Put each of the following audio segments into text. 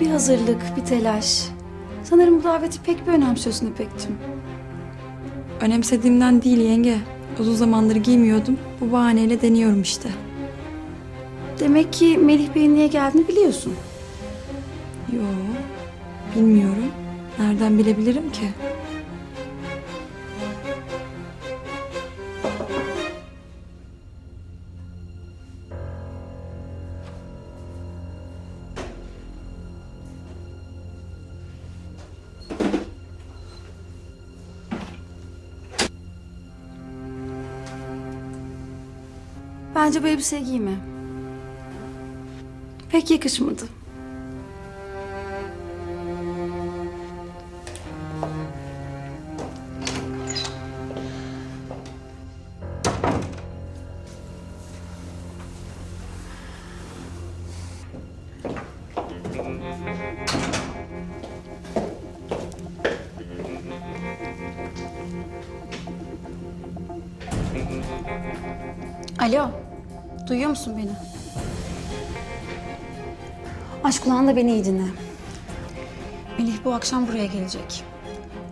Bir hazırlık, bir telaş. Sanırım bu daveti pek bir önemsiyorsun İpek'cim. Önemsediğimden değil yenge. Uzun zamandır giymiyordum. Bu bahaneyle deniyorum işte. Demek ki Melih Bey'in niye geldiğini biliyorsun. Yo, bilmiyorum. Nereden bilebilirim ki? Bence bu elbiseyi giyme. Pek yakışmadı. Alo, duyuyor musun beni? Aşk kulağında beni iyi dinle. Melih bu akşam buraya gelecek.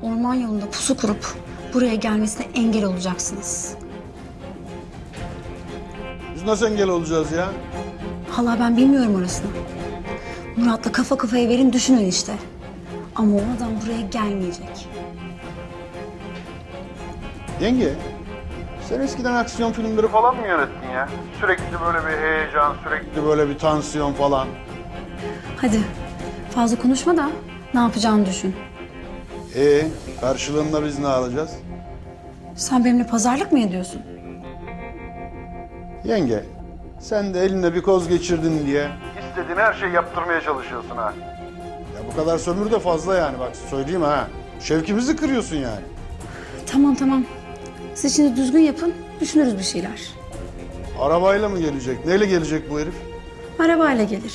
Orman yolunda pusu kurup buraya gelmesine engel olacaksınız. Biz nasıl engel olacağız ya? Hala ben bilmiyorum orasını. Murat'la kafa kafaya verin düşünün işte. Ama o adam buraya gelmeyecek. Yenge, sen eskiden aksiyon filmleri falan mı yönettin ya? Sürekli böyle bir heyecan, sürekli böyle bir tansiyon falan. Hadi fazla konuşma da ne yapacağını düşün. Ee, karşılığında biz ne alacağız? Sen benimle pazarlık mı ediyorsun? Yenge, sen de eline bir koz geçirdin diye... istediğin her şeyi yaptırmaya çalışıyorsun ha. Ya bu kadar sömür de fazla yani bak söyleyeyim ha. Şevkimizi kırıyorsun yani. Tamam tamam. Siz şimdi düzgün yapın, düşünürüz bir şeyler. Arabayla mı gelecek? Neyle gelecek bu herif? Arabayla gelir.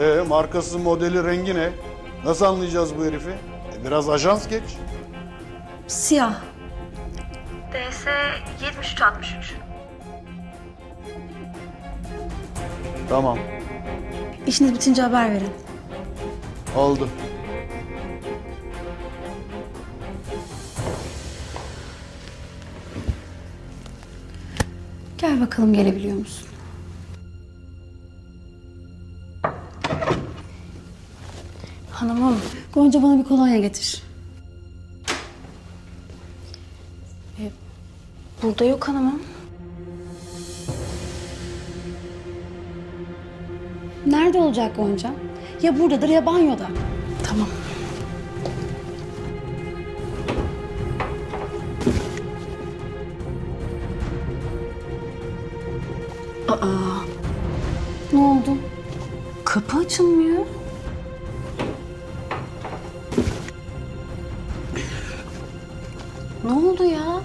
Ee, markası, modeli, rengi ne? Nasıl anlayacağız bu herifi? E, biraz ajans geç. Siyah. DS 7363. Tamam, İşiniz bitince haber verin. oldu. Gel bakalım gelebiliyor musun? Hanımım, Gonca bana bir kolonya getir. E, burada yok hanımım. Nerede olacak Gonca? Ya buradadır ya banyoda. Aa, ne oldu? Kapı açılmıyor. Ne oldu ya?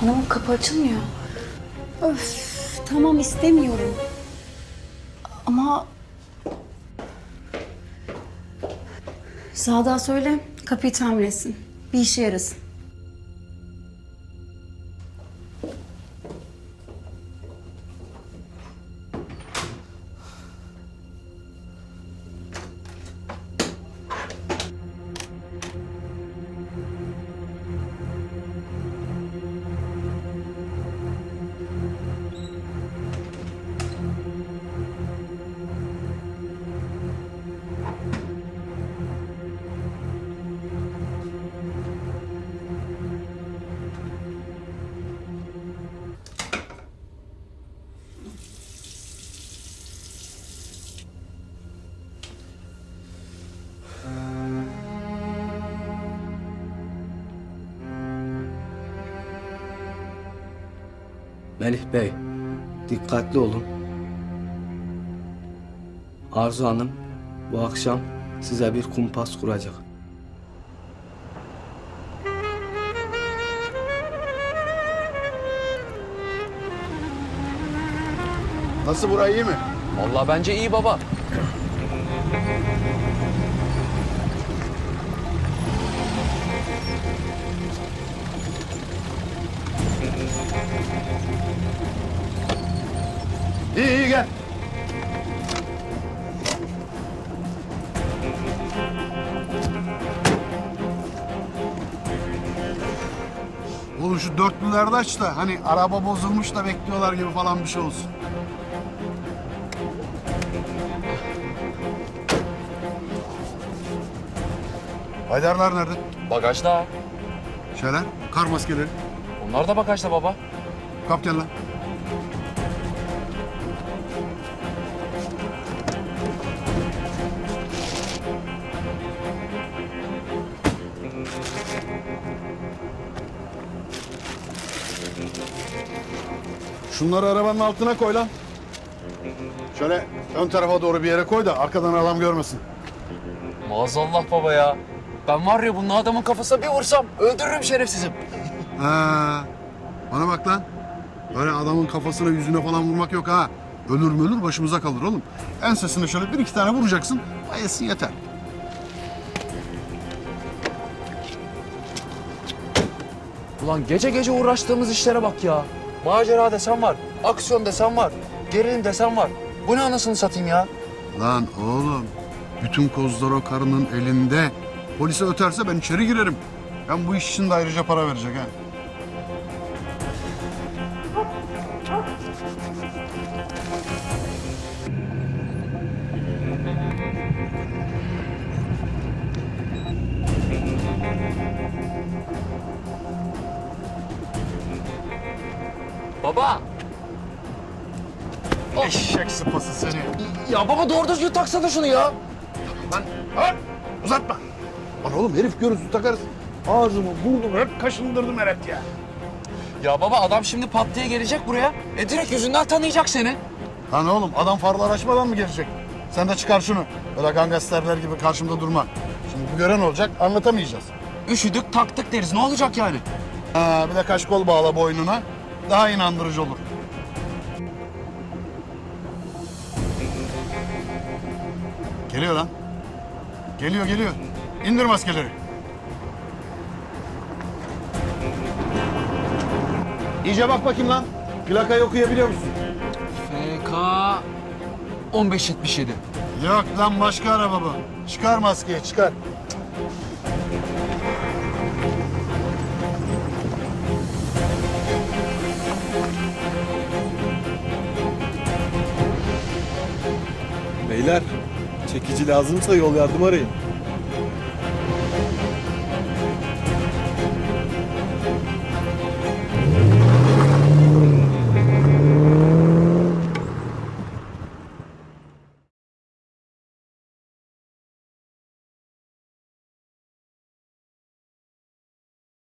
Hanım kapı açılmıyor. Öf, tamam istemiyorum. Ama... Sadık'a söyle, kapıyı tamir etsin. Bir işe yarasın. Melih Bey, dikkatli olun. Arzu Hanım bu akşam size bir kumpas kuracak. Nasıl burayı iyi mi? Vallahi bence iyi baba. İyi iyi gel. Oğlum şu dörtlülerde aç da hani araba bozulmuş da bekliyorlar gibi falan bir şey olsun. Haydarlar nerede? Bagajda. Şeyler, kar maskeleri. Onlar da bagajda baba. Kap gel lan. Şunları arabanın altına koy lan. Şöyle ön tarafa doğru bir yere koy da arkadan adam görmesin. Maazallah baba ya. Ben var ya bunun adamın kafasına bir vursam öldürürüm şerefsizim. Ha, bana bak lan. Böyle adamın kafasına yüzüne falan vurmak yok ha. Ölür mü ölür başımıza kalır oğlum. Ensesine şöyle bir iki tane vuracaksın. Bayılsın yeter. Ulan gece gece uğraştığımız işlere bak ya. Macera desen var, aksiyon desen var, gerilim desen var. Bu ne anasını satayım ya? Lan oğlum. Bütün kozlar o karının elinde. Polise öterse ben içeri girerim. Ben bu iş için de ayrıca para verecek ha. Baba! Eşek sıpası seni. Ya baba doğru düzgün taksana şunu ya. Lan, uzatma. Lan oğlum herif görürsün takarız. Ağzımı burnumu hep kaşındırdım Eret ya. Ya baba adam şimdi pat diye gelecek buraya. E direkt yüzünden tanıyacak seni. Lan oğlum adam farlar açmadan mı gelecek? Sen de çıkar şunu. Böyle gangsterler gibi karşımda durma. Şimdi bu gören olacak anlatamayacağız. Üşüdük taktık deriz. Ne olacak yani? Ha, bir de kaş kol bağla boynuna. Daha inandırıcı olur. Geliyor lan. Geliyor geliyor. İndir maskeleri. İyice bak bakayım lan. Plakayı okuyabiliyor musun? FK 1577. Yok lan başka araba bu. Çıkar maskeyi çıkar. Beyler, çekici lazımsa yol yardım arayın.